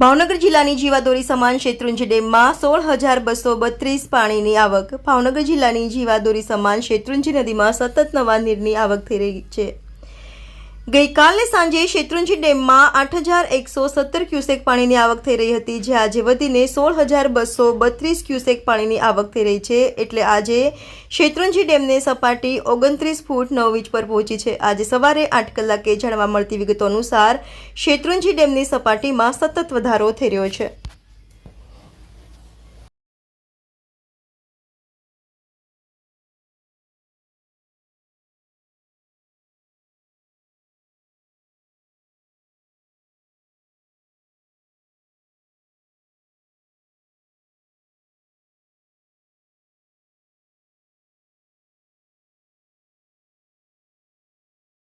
ભાવનગર જિલ્લાની જીવાદોરી સમાન શેત્રુંજી ડેમમાં સોળ હજાર બસો બત્રીસ પાણીની આવક. ભાવનગર જિલ્લાની જીવાદોરી સમાન શેત્રુંજી નદીમાં સતત નવા નીરની આવક થઈ રહી છે. ગઈકાલે સાંજે શેત્રુંજી ડેમમાં આઠ હજાર એકસો સત્તર ક્યુસેક પાણીની આવક થઈ રહી હતી, જે આજે વધીને સોળ હજાર બસો બત્રીસ ક્યુસેક પાણીની આવક થઈ રહી છે. એટલે આજે શેત્રુંજી ડેમની સપાટી ઓગણત્રીસ ફૂટ નવ ઇંચ પર પહોંચી છે. આજે સવારે આઠ કલાકે જાણવા મળતી વિગતો અનુસાર શેત્રુંજી ડેમની સપાટીમાં સતત વધારો થઈ રહ્યો છે.